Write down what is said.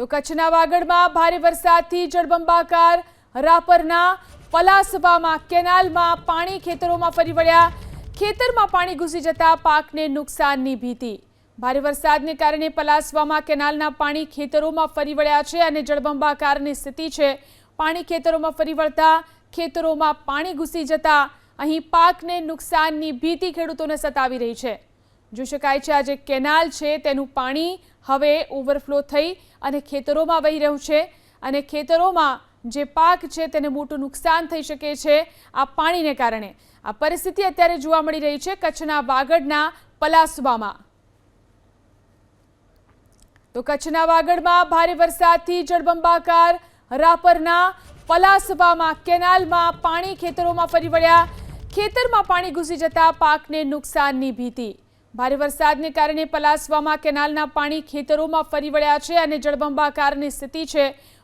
તો કચ્છના વાગડમાં ભારે વરસાદથી જળબંબાકાર રાપરના પલાસવામાં, કેનાલમાં પાણી ખેતરોમાં ફરી વળ્યા. ખેતરમાં પાણી ઘૂસી જતા પાકને નુકસાનની ભીતિ. ભારે વરસાદને કારણે પલાસવામાં, કેનાલના પાણી ખેતરોમાં ફરી વળ્યા છે અને જળબંબાકારની સ્થિતિ છે. પાણી ખેતરોમાં ફરી વળતા ખેતરોમાં પાણી ઘૂસી જતા અહીં પાકને નુકસાનની ભીતિ ખેડૂતોને સતાવી રહી છે. જોઈ શકાય છે, આ જે કેનાલ છે, તેનું પાણી હવે ઓવરફ્લો થઈ અને ખેતરોમાં વહી રહ્યું છે. અને ખેતરોમાં જે પાક છે, તેને મોટું નુકસાન થઈ શકે છે, આ પાણીને કારણે. આ પરિસ્થિતિ અત્યારે જોવા મળી રહી છે, કચ્છના વાગડના પલાસવામાં. તો કચ્છના વાગડમાં ભારે વરસાદથી જળબંબાકાર રાપરના પલાસવામાં, કેનાલમાં પાણી ખેતરોમાં ફરી વળ્યા. ખેતરમાં પાણી ઘૂસી જતા પાકને નુકસાનની ભીતિ. ભારે વરસાદને કારણે પલાસવામાં કેનાલના પાણી ખેતરોમાં ફરી વળ્યા છે અને જળબંબાકારની સ્થિતિ છે.